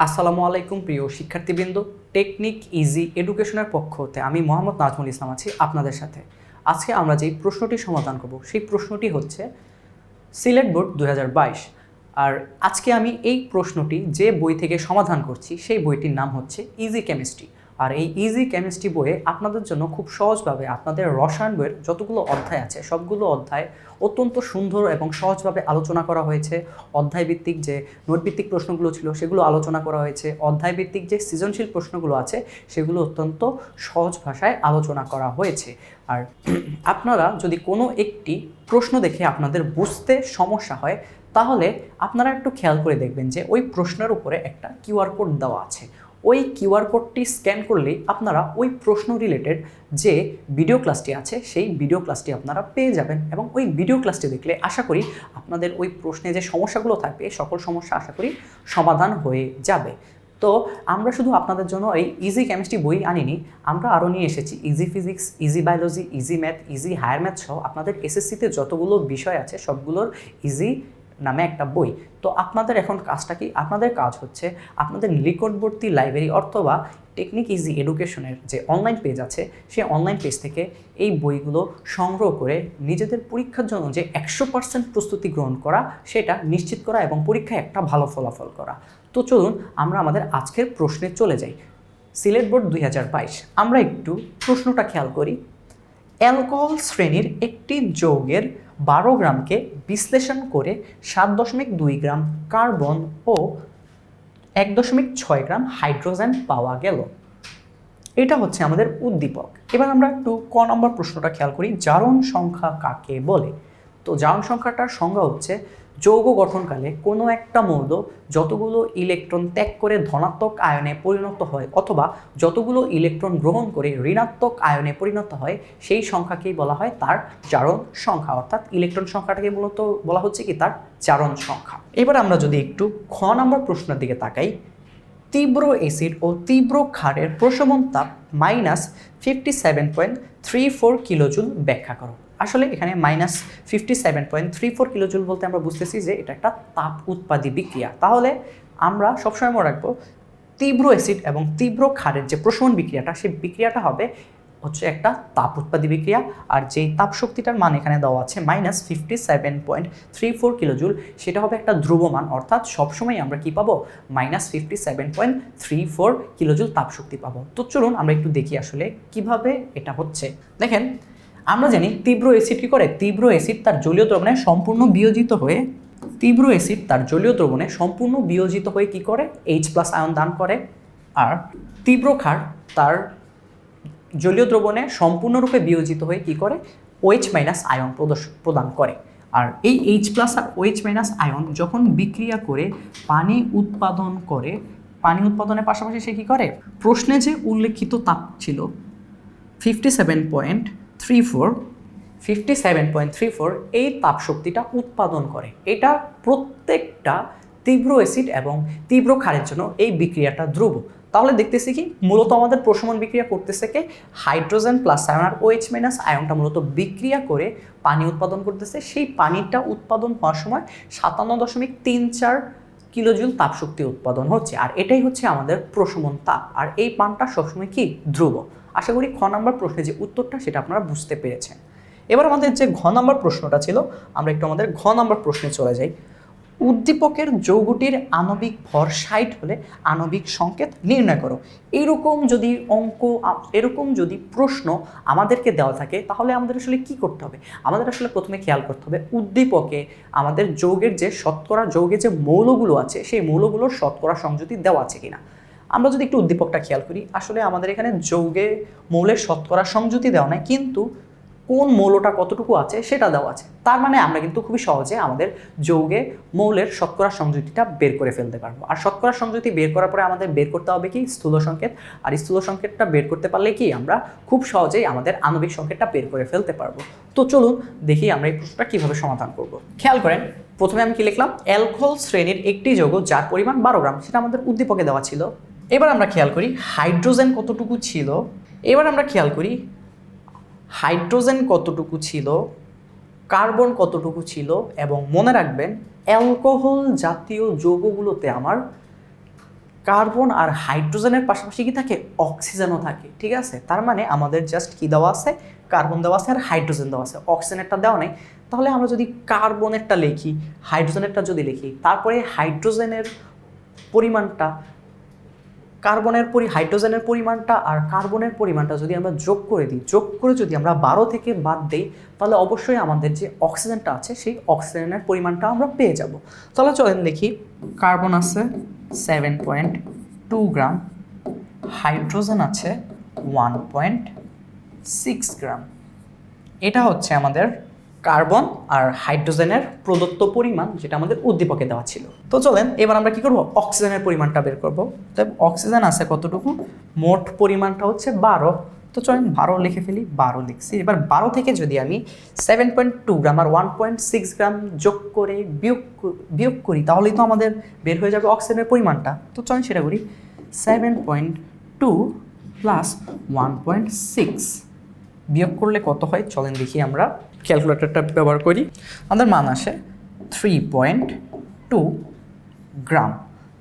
আসসালামু আলাইকুম প্রিয় শিক্ষার্থীবৃন্দ, টেকনিক ইজি এডুকেশনের পক্ষ হতে আমি মোহাম্মদ নাজমুল ইসলাম আছি আপনাদের সাথে। আজকে আমরা যেই প্রশ্নটি সমাধান করব, সেই প্রশ্নটি হচ্ছে সিলেট বোর্ড দু হাজার বাইশ। আর আজকে আমি এই প্রশ্নটি যে বই থেকে সমাধান করছি, সেই বইটির নাম হচ্ছে ইজি কেমিস্ট্রি। আর এই ইজি কেমিস্ট্রি বইয়ে আপনাদের জন্য খুব সহজভাবে আপনাদের রসায়ন বইয়ের যতগুলো অধ্যায় আছে, সবগুলো অধ্যায় অত্যন্ত সুন্দর এবং সহজভাবে আলোচনা করা হয়েছে। অধ্যায় ভিত্তিক যে নোটভিত্তিক প্রশ্নগুলো ছিল, সেগুলো আলোচনা করা হয়েছে। অধ্যায় ভিত্তিক যে সৃজনশীল প্রশ্নগুলো আছে, সেগুলো অত্যন্ত সহজ ভাষায় আলোচনা করা হয়েছে। আর আপনারা যদি কোনো একটি প্রশ্ন দেখে আপনাদের বুঝতে সমস্যা হয়, তাহলে আপনারা একটু খেয়াল করে দেখবেন যে ওই প্রশ্নের উপরে একটা কিউআর কোড দেওয়া আছে। ওই কিউআর কোডটি স্ক্যান করলেই আপনারা ওই প্রশ্ন রিলেটেড যে ভিডিও ক্লাসটি আছে, সেই ভিডিও ক্লাসটি আপনারা পেয়ে যাবেন এবং ওই ভিডিও ক্লাসটি দেখলে আশা করি আপনাদের ওই প্রশ্নে যে সমস্যাগুলো থাকবে, সকল সমস্যা আশা করি সমাধান হয়ে যাবে। তো আমরা শুধু আপনাদের জন্য এই ইজি কেমিস্ট্রি বই আনিনি, আমরা আরও নিয়ে এসেছি। Easy physics easy biology easy math easy higher math সহ আপনাদের এসএসসিতে যতগুলো বিষয় আছে, সবগুলোর ইজি নামে একটা বই। তো আপনাদের এখন কাজটা কি? আপনাদের কাজ হচ্ছে আপনাদের নিকটবর্তী লাইব্রেরি অথবা টেকনিক ইজি এডুকেশনের যে অনলাইন পেজ আছে, সেই অনলাইন পেজ থেকে এই বইগুলো সংগ্রহ করে নিজেদের পরীক্ষার জন্য যে একশো পার্সেন্ট প্রস্তুতি গ্রহণ করা, সেটা নিশ্চিত করা এবং পরীক্ষায় একটা ভালো ফলাফল করা। তো চলুন আমরা আমাদের আজকের প্রশ্নে চলে যাই। সিলেট বোর্ড দুই হাজার বাইশ। আমরা একটু প্রশ্নটা খেয়াল করি। অ্যালকোহল শ্রেণির একটি যৌগের বারো গ্রামকে বিশ্লেষণ করে সাত দশমিক দুই গ্রাম কার্বন ও এক দশমিক ছয় গ্রাম হাইড্রোজেন পাওয়া গেল। এটা হচ্ছে আমাদের উদ্দীপক। এবার আমরা একটু ক নম্বর প্রশ্নটা খেয়াল করি, জারণ সংখ্যা কাকে বলে? তো জারণ সংখ্যাটার সংজ্ঞা হচ্ছে যৌগ গঠনকালে কোনো একটা মৌল যতগুলো ইলেকট্রন ত্যাগ করে ধনাত্মক আয়নে পরিণত হয় অথবা যতগুলো ইলেকট্রন গ্রহণ করে ঋণাত্মক আয়নে পরিণত হয়, সেই সংখ্যাকেই বলা হয় তার জারণ সংখ্যা। অর্থাৎ ইলেকট্রন সংখ্যাটাকে মূলত বলা হচ্ছে কি তার জারণ সংখ্যা। এবার আমরা যদি একটু খ নম্বর প্রশ্নের দিকে তাকাই। তীব্র এসিড ও তীব্র ক্ষারের প্রশমন তাপ minus fifty seven point three four kilojoule ব্যাখ্যা করো। আসলে এখানে minus fifty seven point three four kilojoule বলতে আমরা বুঝতেছি যে এটা একটা তাপ উৎপাদী বিক্রিয়া। তাহলে আমরা সবসময় মনে রাখব, তীব্র অ্যাসিড এবং তীব্র ক্ষারের যে প্রশমন বিক্রিয়াটা, সেই বিক্রিয়াটা হবে হচ্ছে একটা তাপ উৎপাদী বিক্রিয়া। আর যেই তাপ শক্তিটার মান এখানে দেওয়া আছে minus fifty seven point three four kilojoule সেটা হবে একটা ধ্রুবমান। অর্থাৎ সবসময় আমরা কি পাবো? Minus fifty seven point three four kilojoule তাপ শক্তি পাবো। তো চলুন আমরা একটু দেখি আসলে কীভাবে এটা হচ্ছে। দেখেন আমরা জানি তীব্র অ্যাসিড কী করে? তীব্র অ্যাসিড তার জলীয় দ্রবণে সম্পূর্ণ বিয়োজিত হয়ে, তীব্র অ্যাসিড তার জলীয় দ্রবণে সম্পূর্ণ বিয়োজিত হয়ে কি করে? এইচ প্লাস আয়ন দান করে। আর তীব্র ক্ষার তার জলীয় দ্রবণে সম্পূর্ণরূপে বিয়োজিত হয়ে কি করে? ওএইচ মাইনাস আয়ন প্রদান করে। আর এই এইচ প্লাস আর ওএইচ মাইনাস আয়ন যখন বিক্রিয়া করে, পানি উৎপাদন করে, পানি উৎপাদনের পাশাপাশি সে কী করে? প্রশ্নে যে উল্লেখিত তাপ ছিল fifty seven point three four, fifty seven point three four, এই তাপ শক্তিটা উৎপাদন করে। এটা প্রত্যেকটা তীব্র অ্যাসিড এবং তীব্র ক্ষারের জন্য এই বিক্রিয়াটা ধ্রুব। তাহলে দেখতেছি কি, মূলত আমাদের প্রশমন বিক্রিয়া করতেছে কে? হাইড্রোজেন প্লাস আয়ন আর ওএইচ মাইনাস আয়নটা মূলত বিক্রিয়া করে পানি উৎপাদন করতেছে। সেই পানিটা উৎপাদন হওয়ার সময় সাতান্ন দশমিক তিন চার কিলোজুল তাপশক্তি উৎপাদন হচ্ছে। আর এটাই হচ্ছে আমাদের প্রশমন তাপ। আর এই পানটা সবসময় কি? ধ্রুব। আশা করি খ নম্বর প্রশ্নে যে উত্তরটা সেটা আপনারা বুঝতে পেরেছেন। এবার আমাদের যে ঘ নম্বর প্রশ্নটা ছিল, আমরা একটু আমাদের ঘ নম্বর প্রশ্নে চলে যাই। উদ্দীপকের যৌগটির আণবিক ভর ষাট হলে আণবিক সংকেত নির্ণয় করো। এরকম যদি অঙ্ক, এরকম যদি প্রশ্ন আমাদেরকে দেওয়া থাকে, তাহলে আমাদের আসলে কি করতে হবে? আমাদের আসলে প্রথমে খেয়াল করতে হবে, উদ্দীপকে আমাদের যৌগের যে শতকরা, যৌগের যে মৌলগুলো আছে, সেই মৌলগুলোর শতকরা সংযুতি দেওয়া আছে কিনা। আমরা যদি একটু উদ্দীপকটা খেয়াল করি, আসলে আমাদের এখানে যৌগে মৌলের শতকরা সংযুতি দেওয়া নাই, কিন্তু কোন মৌলটা কতটুকু আছে সেটা দেওয়া আছে। তার মানে আমরা কিন্তু খুবই সহজে আমাদের যৌগে মৌলের শতকরা সংযুতিটা বের করে ফেলতে পারব। আর শতকরা সংযুতি বের করার পরে আমাদের বের করতে হবে কি? স্থূল সংকেত। আর স্থূল সংকেতটা বের করতে পারলে কি? আমরা খুব সহজেই আমাদের আণবিক সংকেতটা বের করে ফেলতে পারব। তো চলুন দেখি আমরা এই প্রশ্নটা কীভাবে সমাধান করব। খেয়াল করেন, প্রথমে আমি কি লিখলাম? অ্যালকোহল শ্রেণির একটি যৌগ যার পরিমাণ বারো গ্রাম, সেটা আমাদের উদ্দীপকে দেওয়া ছিল এবার আমরা খেয়াল করি হাইড্রোজেন কতটুকু ছিল? এবার আমরা খেয়াল করি হাইড্রোজেন কতটুকু ছিল, কার্বন কতটুকু ছিল এবং মনে রাখবেন অ্যালকোহল জাতীয় যৌগগুলোতে আমার কার্বন আর হাইড্রোজেনের পাশাপাশি কি থাকে? অক্সিজেনও থাকে, ঠিক আছে? তার মানে আমাদের জাস্ট কি দেওয়া আছে? কার্বন দেওয়া আছে আর হাইড্রোজেন দেওয়া আছে। অক্সিজেনেরটা দেওয়া নেই। তাহলে আমরা যদি কার্বনেরটা লিখি, হাইড্রোজেনেরটা যদি লিখি, তারপরে হাইড্রোজেনের পরিমাণটা কার্বনের পরি, হাইড্রোজেনের পরিমাণটা আর কার্বনের পরিমাণটা যদি আমরা যোগ করে দিই, যোগ করে যদি আমরা বারো থেকে বাদ দিই, তাহলে অবশ্যই আমাদের যে অক্সিজেনটা আছে, সেই অক্সিজেনের পরিমাণটা আমরা পেয়ে যাব। তাহলে চলেন দেখি, কার্বন আছে seven point two gram, hydrogen আছে ওয়ান পয়েন্ট সিক্স গ্রাম। এটা হচ্ছে আমাদের কার্বন আর হাইড্রোজেনের প্রদত্ত পরিমাণ যেটা আমাদের উদ্দীপকে দেওয়া ছিল। তো চলেন, এবার আমরা কি করব? অক্সিজেনের পরিমাণটা বের করব। তাই অক্সিজেন আছে কতটুকু? মোট পরিমাণটা হচ্ছে বারো। তো চলেন, বারো লিখে ফেলি, বারো লিখছি। এবার বারো থেকে যদি আমি সেভেন পয়েন্ট টু গ্রাম আর ওয়ান পয়েন্ট সিক্স গ্রাম যোগ করে বিয়োগ বিয়োগ করি, তাহলেই তো আমাদের বের হয়ে যাবে অক্সিজেনের পরিমাণটা। তো চলেন সেটা করি। Seven point two plus one point six বিয়োগ করলে কত হয়? চলেন দেখি আমরা। ক্যালকুলেটরটা ব্যবহার করি। আমাদের মান আসে থ্রি পয়েন্ট টু গ্রাম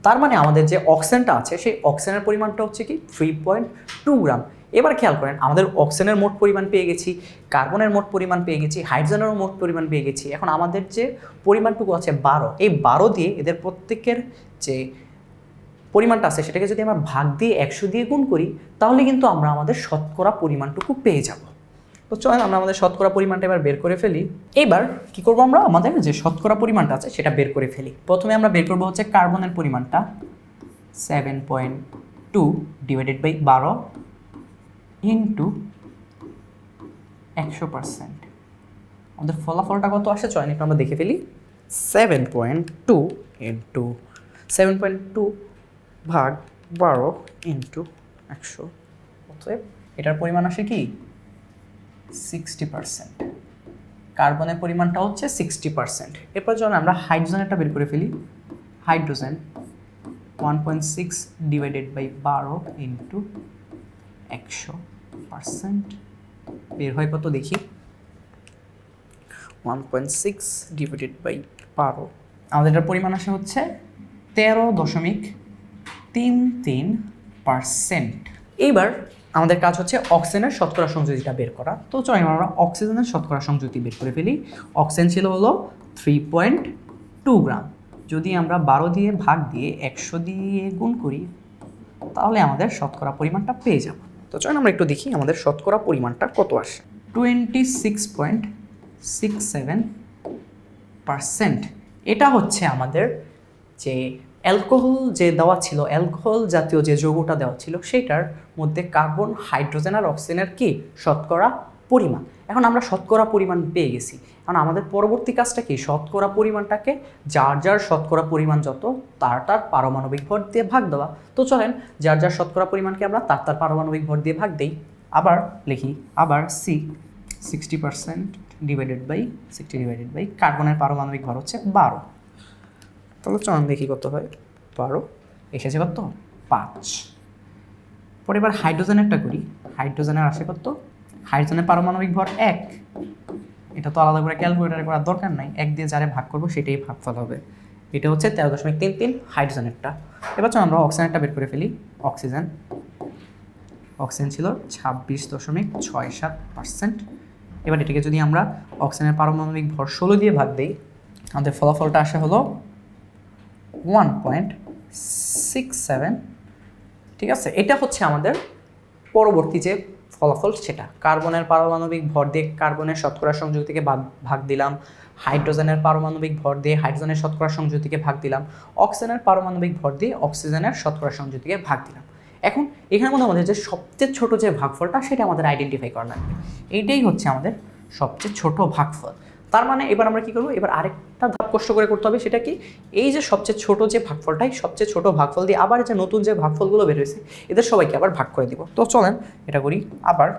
তার মানে আমাদের যে অক্সিজেনটা আছে, সেই অক্সিজেনের পরিমাণটা হচ্ছে কি থ্রি পয়েন্ট টু গ্রাম এবার খেয়াল করেন, আমাদের অক্সিজেনের মোট পরিমাণ পেয়ে গেছি কার্বনের মোট পরিমাণ পেয়ে গেছি হাইড্রোজেনেরও মোট পরিমাণ পেয়ে গেছি। এখন আমাদের যে পরিমাণটুকু আছে বারো, এই বারো দিয়ে এদের প্রত্যেকের যে পরিমাণটা আছে, সেটাকে যদি আমরা ভাগ দিয়ে একশো দিয়ে গুণ করি, তাহলে কিন্তু আমরা আমাদের শতকরা পরিমাণটুকু পেয়ে যাব। তো চলেন আমরা আমাদের শতকরা পরিমাণটা এবার বের করে ফেলি। এবার কি করব আমরা? আমাদের যে শতকরা পরিমাণটা আছে সেটা বের করে ফেলি। প্রথমে আমরা বের করব হচ্ছে কার্বনের পরিমাণটা। Seven point two divided by বারো ইন্টু একশো পার্সেন্ট আমাদের ফলাফলটা কত আসে? চয়ন একটু আমরা দেখে ফেলি। Seven point two into seven point two ভাগ বারো ইন্টু একশো অতএব এটার পরিমাণ আসে কি? সিক্সটি পার্সেন্ট কার্বনের পরিমাণটা হচ্ছে সিক্সটি পার্সেন্ট এরপর যখন আমরা হাইড্রোজেনটা বের করে ফেলি, hydrogen one point six divided by বারো ইন্টু একশো পার্সেন্ট বের হয় কত দেখি? One point six divided by বারো আমাদের এটার পরিমাণ আসে হচ্ছে তেরো দশমিক তিন তিন পার্সেন্ট এইবার আমাদের কাজ হচ্ছে অক্সিজেনের শতকরা সংযুতিটা বের করা। তো চলো আমরা অক্সিজেনের শতকরা সংযুতি বের করে ফেলি। অক্সিজেন ছিল হলো থ্রি পয়েন্ট টু গ্রাম। যদি আমরা বারো দিয়ে ভাগ দিয়ে একশো দিয়ে গুণ করি, তাহলে আমাদের শতকরা পরিমাণটা পেয়ে যাব। তো চলুন আমরা একটু দেখি আমাদের শতকরা পরিমাণটা কত আসে। Twenty six point six seven percent এটা হচ্ছে আমাদের যে অ্যালকোহল যে দেওয়া ছিল, অ্যালকোহল জাতীয় যে যৌগটা দেওয়া ছিল সেটার মধ্যে কার্বন, হাইড্রোজেন আর অক্সিজেনের কি? শতকরা পরিমাণ। এখন আমরা শতকরা পরিমাণ পেয়ে গেছি। এখন আমাদের পরবর্তী কাজটা কি? শতকরা পরিমাণটাকে, যার যার শতকরা পরিমাণ যত, তার তার পারমাণবিক ভর দিয়ে ভাগ দেওয়া। তো চলেন, যার যার শতকরা পরিমাণকে আমরা তার তার পারমাণবিক ভর দিয়ে ভাগ দেই। আবার লিখি, আবার C sixty percent divided by sixty divided by কার্বনের পারমাণবিক ভর হচ্ছে বারো। তাহলে চলুন দেখি কত হয়। বারো, এসেছে কত? পাঁচ। পরে এবার হাইড্রোজেনেরটা করি। হাইড্রোজেনের আসে কত? হাইড্রোজেনের পারমাণবিক ভর এক। এটা তো আলাদা করে ক্যালকুলেটারে করার দরকার নাই। এক দিয়ে যারে ভাগ করব সেটাই ভাগফল হবে। এটা হচ্ছে তেরো দশমিক তিন তিন হাইড্রোজেনেরটা এবার চলো আমরা অক্সিজেনটা বের করে ফেলি। অক্সিজেন। অক্সিজেন ছিল ছাব্বিশ দশমিক ছয় সাত পার্সেন্ট। এবার এটাকে যদি আমরা অক্সিজেনের পারমাণবিক ভর ষোলো দিয়ে ভাগ দিই, আমাদের ফলাফলটা আসে হলো ওয়ান পয়েন্ট সিক্স সেভেন ঠিক আছে? এটা হচ্ছে আমাদের পরবর্তী যে ফলাফল সেটা। কার্বনের পারমাণবিক ভর দিয়ে কার্বনের শতকরা সংযুক্তিকে ভাগ ভাগ দিলাম। হাইড্রোজেনের পারমাণবিক ভর দিয়ে হাইড্রোজেনের শতকরা সংযুতিকে ভাগ দিলাম। অক্সিজেনের পারমাণবিক ভর দিয়ে অক্সিজেনের শতকরা সংযুতিকে ভাগ দিলাম। এখন এখানের মধ্যে আমাদের যে সবচেয়ে ছোট যে ভাগফলটা সেটা আমাদের আইডেন্টিফাই করা লাগবে। এইটাই হচ্ছে আমাদের সবচেয়ে ছোট ভাগফল। তার মানে এবার আমরা কি করব? এবার আরেকটা ধাপ কষ্ট করে করতে হবে, সেটা কি? এই যে সবচেয়ে ছোট যে ভাগফলটাই, সবচেয়ে ছোট ভাগফল দিয়ে আবার যে নতুন যে ভাগফলগুলো বের হয়েছে, এদের সবাইকে আবার ভাগ করে দিব। তো চলেন এটা করি, আবার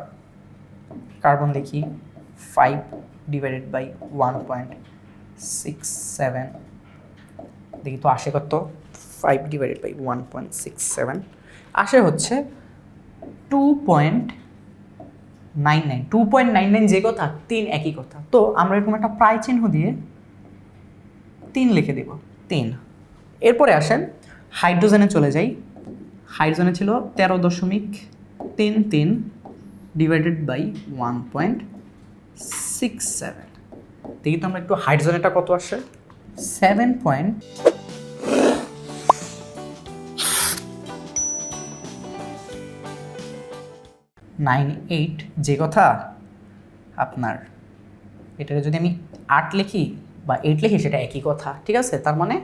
কার্বন দেখি five divided by one point six seven দেখি তো আসে কত? Five divided by one point six seven আসে হচ্ছে two point nine nine two point nine nine যে কথা, তিন একই কথা। তো আমরা এরকম একটা প্রায় চিহ্ন দিয়ে তিন লিখে দেব, তিন। এরপরে আসেন, হাইড্রোজেনে চলে যাই। হাইড্রোজেনে ছিল তেরো দশমিক তিন তিন divided by one point six seven দেখি তো আমরা একটু হাইড্রোজেনটা কত আসে? সেভেন পয়েন্ট নাইন এইট, যে কথা আপনার। এটাকে যদি আমি আট লিখি বা এইট লিখি, সেটা একই কথা, ঠিক আছে? তার মানে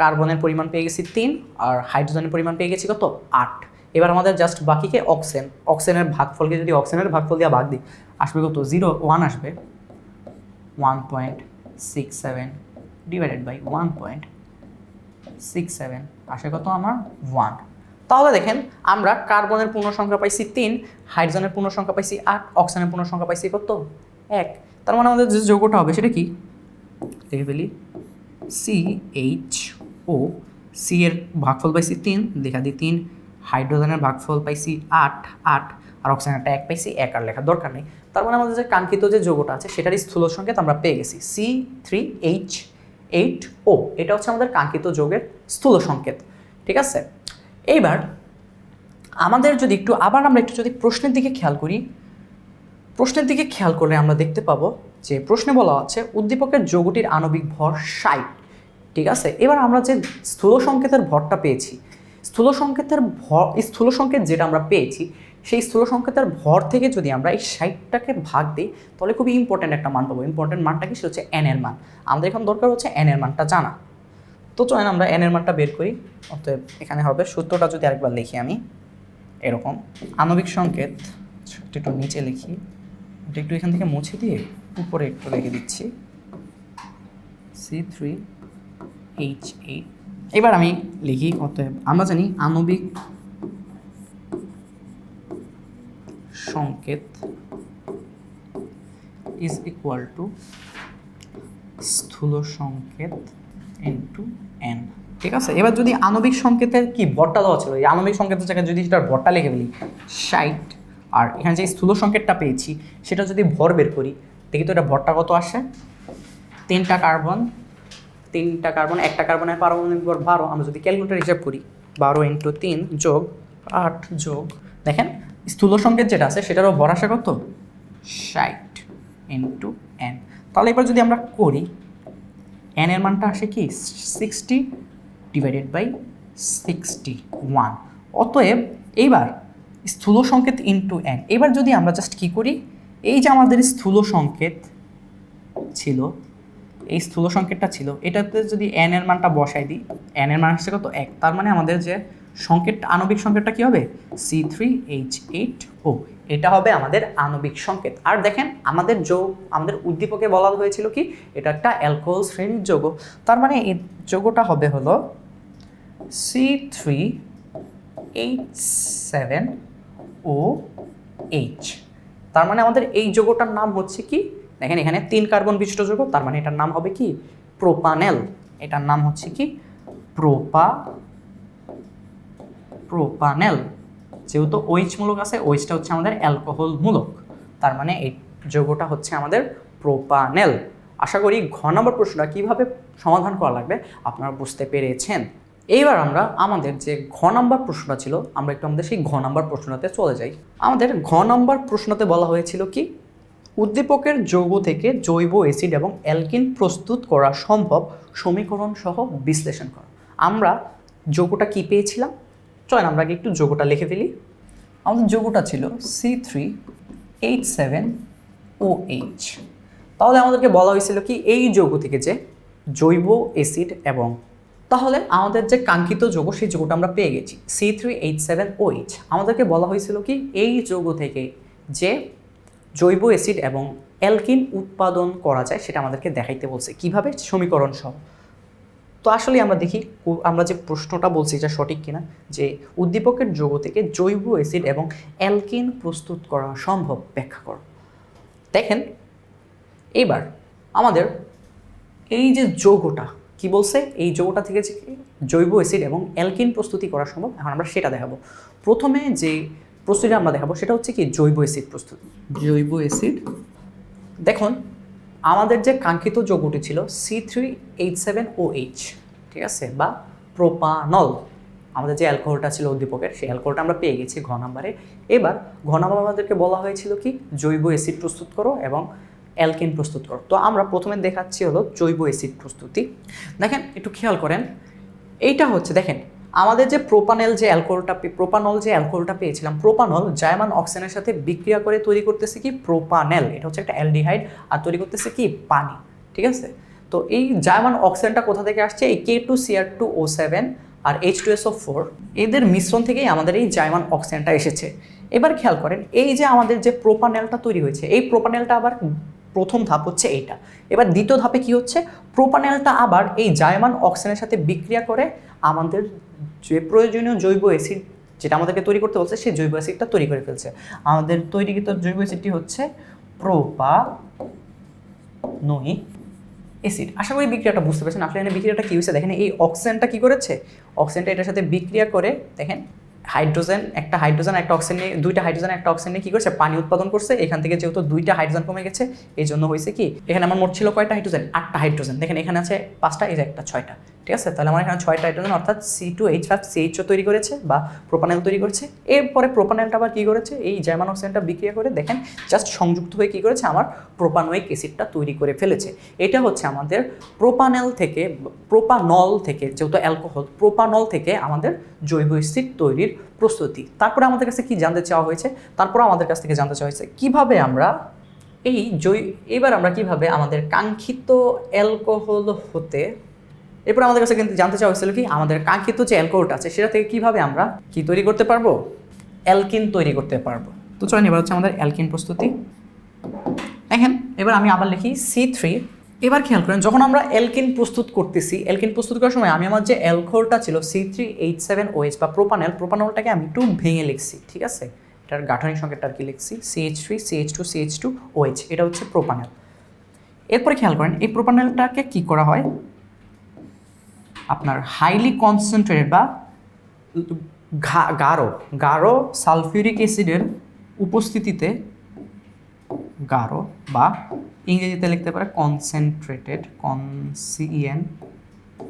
কার্বনের পরিমাণ পেয়ে গেছি তিন আর হাইড্রোজেনের পরিমাণ পেয়ে গেছি কত? আট। এবার আমাদের জাস্ট বাকিকে অক্সেন অক্সেনের ভাগফলকে যদি অক্সেনের ভাগফল দিয়ে ভাগ দিই, আসবে কত? জিরো ওয়ান আসবে। One point six seven divided by one point six seven আসে কত আমার? ওয়ান তাহলে দেখেন আমরা কার্বনের পূর্ণ সংখ্যা পাইছি তিন, হাইড্রোজেনের পূর্ণ সংখ্যা পাইছি আট, অক্সিজেনের পূর্ণ সংখ্যা পাইছি কত? এক। তার মানে আমাদের যে যৌগটা হবে সেটা কি? দেখে ফেলি। সি এইচ ও সি এর ভাগফল পাইছি তিন, লেখা দিই তিন, হাইড্রোজেনের ভাগফল পাইছি আট আট, আর অক্সিজেনটা এক পাইছি এক, আর লেখার দরকার নেই। তার মানে আমাদের যে কাঙ্ক্ষিত যে যৌগটা আছে সেটারই স্থূল সংকেত আমরা পেয়ে গেছি। C three H eight O এটা হচ্ছে আমাদের কাঙ্ক্ষিত যৌগের স্থূল সংকেত, ঠিক আছে? এইবার আমাদের যদি একটু, আবার আমরা একটু যদি প্রশ্নের দিকে খেয়াল করি, প্রশ্নের দিকে খেয়াল করলে আমরা দেখতে পাবো যে প্রশ্নে বলা আছে, উদ্দীপকের যৌগটির আণবিক ভর ষাট। ঠিক আছে? এবার আমরা যে স্থূল সংকেতের ভরটা পেয়েছি, স্থূল সংকেতের ভর স্থূল সংকেত যেটা আমরা পেয়েছি, সেই স্থূল সংকেতের ভর থেকে যদি আমরা এই ষাটটাকে ভাগ দিই, তাহলে খুবই ইম্পর্ট্যান্ট একটা মান পাবো। ইম্পর্ট্যান্ট মানটা কি? সেটা হচ্ছে এন এর মান। আমাদের এখন দরকার হচ্ছে এন এর মানটা জানা। তো চলেন আমরা এন এর মানটা বের করি। অতএব এখানে হবে সূত্রটা যদি আরেকবার লিখি আমি, এরকম। আণবিক সংকেত একটু নিচে লিখি। এটা একটু এখান থেকে মুছে দিয়ে উপরে একটু লিখে দিচ্ছি। সি থ্রি এইচ এইট এবার আমি লিখি, অতএব আমরা জানি আণবিক সংকেত ইজ ইকুয়াল টু স্থূল সংকেত ইন্টু এন ঠিক আছে? এবার যদি আণবিক সংকেতের কি বটটা দেওয়া ছিল? এই আণবিক সংকেতের জায়গায় যদি সেটার বটটা লিখে ফেলি ষাট আর এখানে যে স্থূল সংকেতটা পেয়েছি, সেটা যদি ভর বের করি, দেখি তো এটা ভরটা কত আসে? তিনটা কার্বন তিনটা কার্বন, একটা কার্বনের পারমাণবিক ভর বারো। আমরা যদি ক্যালকুলেটার হিসাব করি, বারো ইন্টু তিন যোগ আট যোগ, দেখেন, স্থূল সংকেত যেটা আছে, সেটারও ভর আসে কত? ষাট ইন্টু এন তাহলে এবার যদি আমরা করি এন এর মানটা আসে কি? Sixty divided by sixty one অতএব এইবার স্থূল সংকেত ইন্টু এন এবার যদি আমরা জাস্ট কি করি? এই যে আমাদের স্থূল সংকেত ছিল, এই স্থূল সংকেতটা ছিল, এটাতে যদি এন এর মানটা বসাই দিই এন এর মান আসছে কত? এক। তার মানে আমাদের যে সংকেত আণবিক সংকেতটা কি হবে? C three H eight O এটা হবে আমাদের আণবিক সংকেত। আর দেখেন, আমাদের যৌগ আমাদের উদ্দীপকে বলা হয়েছিল কি? এটা একটা অ্যালকোহল শ্রেণির যৌগ। তার মানে এই যৌগটা হবে হলো C three eight seven O H তার মানে আমাদের এই যৌগটার নাম হচ্ছে কি? দেখেন, এখানে তিন কার্বন বিশিষ্ট যৌগ, তার মানে এটার নাম হবে কি? প্রোপানেল। এটার নাম হচ্ছে কি? প্রোপা, প্রোপানেল। যেহেতু ওইচ মূলক আছে ওইচটা হচ্ছে আমাদের অ্যালকোহল মূলক তার মানে এই যৌগটা হচ্ছে আমাদের প্রোপানেল। আশা করি ঘ নম্বর প্রশ্নটা কীভাবে সমাধান করা লাগবে আপনারা বুঝতে পেরেছেন। এইবার আমরা আমাদের যে ঘ নম্বর প্রশ্নটা ছিল, আমরা একটু আমাদের সেই ঘ নম্বর প্রশ্নটাতে চলে যাই। আমাদের ঘ নম্বর প্রশ্নতে বলা হয়েছিল কি, উদ্দীপকের যৌগ থেকে জৈব অ্যাসিড এবং অ্যালকিন প্রস্তুত করা সম্ভব সমীকরণ সহ বিশ্লেষণ করা। আমরা যৌগটা কি পেয়েছিলাম? চলেন আমরা আগে একটু যৌগটা লিখে ফেলি। আমাদের যৌগটা ছিল C three eight seven O H তাহলে আমাদেরকে বলা হয়েছিল কি, এই যৌগ থেকে যে জৈব অ্যাসিড এবং তাহলে আমাদের যে কাঙ্ক্ষিত যৌগ, সেই যৌগটা আমরা পেয়ে গেছি C three eight seven O H আমাদেরকে বলা হয়েছিল কি, এই যৌগ থেকে যে জৈব অ্যাসিড এবং অ্যালকিন উৎপাদন করা যায়, সেটা আমাদেরকে দেখাইতে বলছে। কীভাবে? সমীকরণ সহ। তো আসলে আমরা দেখি আমরা যে প্রশ্নটা বলছি এটা সঠিক কিনা যে উদ্দীপকের যৌগ থেকে জৈব অ্যাসিড এবং অ্যালকিন প্রস্তুত করা সম্ভব ব্যাখ্যা করো। দেখেন এবার আমাদের এই যে যৌগটা কি বলছে? এই যৌগটা থেকে যে জৈব অ্যাসিড এবং অ্যালকিন প্রস্তুতি করা সম্ভব এখন আমরা সেটা দেখাবো। প্রথমে যে প্রস্তুতিটা আমরা দেখাবো সেটা হচ্ছে কি জৈব অ্যাসিড প্রস্তুতি। জৈব অ্যাসিড? দেখুন আমাদের যে কাঙ্ক্ষিত যৌগটি ছিল C three eight seven O H ঠিক আছে? বা প্রোপানল আমাদের যে অ্যালকোহলটা ছিল উদ্দীপকের, সেই অ্যালকোহলটা আমরা পেয়ে গেছি ঘ নাম্বারে। এবার ঘ নাম্বার আমাদেরকে বলা হয়েছিল কি? জৈব অ্যাসিড প্রস্তুত করো এবং অ্যালকেন প্রস্তুত করো। তো আমরা প্রথমে দেখাচ্ছি হলো জৈব অ্যাসিড প্রস্তুতি। দেখেন, একটু খেয়াল করেন। এইটা হচ্ছে, দেখেন আমাদের যে প্রোপানেল যে অ্যালকোহলটা প্রোপানল যে অ্যালকোহলটা পেয়েছিলাম প্রোপানল জায়মান অক্সিজেনের সাথে বিক্রিয়া করে তৈরি করতেছে কি? প্রোপানেল এটা হচ্ছে একটা অ্যালডিহাইড আর তৈরি করতেছে কি? পানি, ঠিক আছে? তো এই জায়মান অক্সিজেনটা কোথা থেকে আসছে? এই K two CR two O seven আর H two S O four এদের মিশ্রণ থেকেই আমাদের এই জায়মান অক্সিজেনটা এসেছে। এবার খেয়াল করেন, এই যে আমাদের যে প্রোপানেলটা তৈরি হয়েছে, এই প্রোপানেলটা আবার প্রথম ধাপ হচ্ছে এইটা। এবার দ্বিতীয় ধাপে কি হচ্ছে? প্রোপানেলটা আবার এই জায়মান অক্সিজেনের সাথে বিক্রিয়া করে আমাদের যে প্রয়োজনীয় জৈব অ্যাসিড যেটা আমাদেরকে তৈরি করতে বলছে, সেই জৈব অ্যাসিডটা তৈরি করে ফেলছে। আমাদের তৈরিকৃত জৈব অ্যাসিডটি হচ্ছে প্রোপা নই অ্যাসিড। আশা করি বিক্রিয়াটা বুঝতে পারছেন। আসলে এখানে বিক্রিয়াটা কী হয়েছে? দেখেন, এই অক্সিজেনটা কী করেছে? অক্সিজেনটা এটার সাথে বিক্রিয়া করে, দেখেন, হাইড্রোজেন, একটা হাইড্রোজেন, একটা অক্সিজেন নিয়ে, দুইটা হাইড্রোজেন, একটা অক্সিজেন নিয়ে কী করছে? পানি উৎপাদন করছে। এখান থেকে যেহেতু দুইটা হাইড্রোজেন কমে গেছে এই জন্য হয়েছে কি? এখানে আমার মোট ছিল কয়টা হাইড্রোজেন? আটটা হাইড্রোজেন। দেখেন, এখানে আছে পাঁচটা, এই যে একটা, ছয়টা। ঠিক আছে? তাহলে আমার এখানে ছয়টা হাইড্রোজেন অর্থাৎ C two H five CHO তৈরি করেছে বা প্রোপানেল তৈরি করেছে। এরপরে প্রোপানেলটা আবার কী করেছে? এই জার্মান অক্সিজেনটা বিক্রিয়া করে দেখেন জাস্ট সংযুক্ত হয়ে কী করেছে? আমার প্রোপানোয়িক অ্যাসিডটা তৈরি করে ফেলেছে। এটা হচ্ছে আমাদের প্রোপানেল থেকে প্রোপানল থেকে যেহেতু অ্যালকোহল প্রোপানল থেকে আমাদের জৈব অ্যাসিড তৈরির প্রস্তুতি। তারপরে আমাদের কাছে কি জানতে চাওয়া হয়েছে? তারপরে আমাদের কাছ থেকে জানতে চাওয়া হয়েছে, কীভাবে আমরা এই জৈ, এবার আমরা কীভাবে আমাদের কাঙ্ক্ষিত অ্যালকোহল হতে এরপর আমাদের কাছে কিন্তু জানতে চাওয়া হয়েছিল কি, আমাদের কাঙ্ক্ষিত যে অ্যালকোহলটা আছে, সেটা থেকে কীভাবে আমরা কি তৈরি করতে পারব? অ্যালকিন তৈরি করতে পারব। তো চলেন, এবার হচ্ছে আমাদের অ্যালকিন প্রস্তুতি। দেখেন, এবার আমি আবার লিখি সি থ্রি এবার খেয়াল করেন, যখন আমরা অ্যালকিন প্রস্তুত করতেছি, অ্যালকিন প্রস্তুত করার সময় আমি আমার যে অ্যালকোহলটা ছিল C three eight seven OH বা প্রোপানেল, প্রোপানলটাকে আমি একটু ভেঙে লিখছি, ঠিক আছে? এটার গাঠনিক সংকেতটা কি লিখছি CH three CH two CH two OH এটা হচ্ছে প্রোপানেল। এরপরে খেয়াল করেন, এই প্রোপানেলটাকে কী করা হয়? আপনার হাইলি কনসেন্ট্রেটেড বা গাঢ় গাঢ় সালফিউরিক অ্যাসিডের উপস্থিতিতে গাঢ় বা ইংরেজিতে লিখতে পারে কনসেন্ট্রেটেড কনসিএন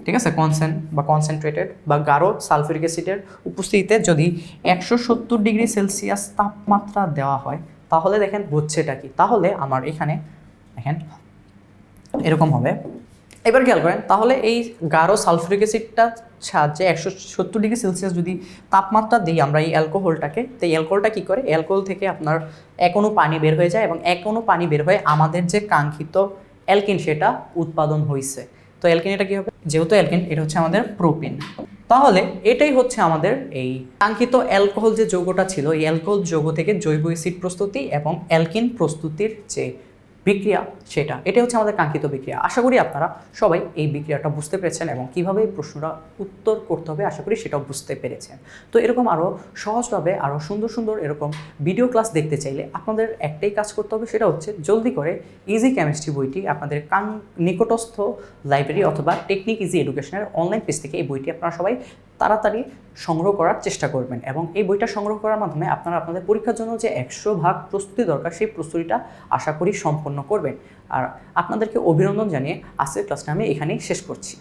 ঠিক আছে? কনসেন বা কনসেন্ট্রেটেড বা গাঢ় সালফিউরিক অ্যাসিডের উপস্থিতিতে যদি একশো সত্তর ডিগ্রি সেলসিয়াস তাপমাত্রা দেওয়া হয়, তাহলে দেখেন হচ্ছেটা কি? তাহলে আমার এখানে দেখেন, এরকম হবে। এবার খেয়াল করেন, তাহলে এই গাঢ় সালফুরিক অ্যাসিডটা সাহায্যে একশো সত্তর ডিগ্রি সেলসিয়াস যদি তাপমাত্রা দিই আমরা এই অ্যালকোহলটাকে, তো এই অ্যালকোহলটা কী করে? অ্যালকোহল থেকে আপনার অণু পানি বের হয়ে যায় এবং অণু পানি বের হয়ে আমাদের যে কাঙ্ক্ষিত অ্যালকিন সেটা উৎপাদন হয়েছে তো অ্যালকিন এটা কী হবে? যেহেতু অ্যালকিন, এটা হচ্ছে আমাদের প্রোপিন। তাহলে এটাই হচ্ছে আমাদের এই কাঙ্ক্ষিত অ্যালকোহল যে যৌগটা ছিল, এই অ্যালকোহল যৌগ থেকে জৈব অ্যাসিড প্রস্তুতি এবং অ্যালকিন প্রস্তুতির যে বিক্রিয়া সেটা এটা হচ্ছে আমাদের কাঙ্ক্ষিত বিক্রিয়া। আশা করি আপনারা সবাই এই বিক্রিয়াটা বুঝতে পেরেছেন এবং কীভাবে এই প্রশ্নটা উত্তর করতে হবে, আশা করি সেটাও বুঝতে পেরেছেন। তো এরকম আরও সহজভাবে আরও সুন্দর সুন্দর এরকম ভিডিও ক্লাস দেখতে চাইলে আপনাদের একটাই কাজ করতে হবে, সেটা হচ্ছে জলদি করে ইজি কেমিস্ট্রি বইটি আপনাদের কান, নিকটস্থ লাইব্রেরি অথবা টেকনিক ইজি এডুকেশনের অনলাইন পেজ থেকে এই বইটি আপনারা সবাই তাড়াতাড়ি সংগ্রহ করার চেষ্টা করবেন এবং এই বইটা সংগ্রহ করার মাধ্যমে আপনারা আপনাদের পরীক্ষার জন্য যে একশো ভাগ প্রস্তুতি দরকার, সেই প্রস্তুতিটা আশা করি সম্পন্ন করবেন। আর আপনাদেরকে অভিনন্দন জানিয়ে আজকের ক্লাসটা আমি এখানেই শেষ করছি।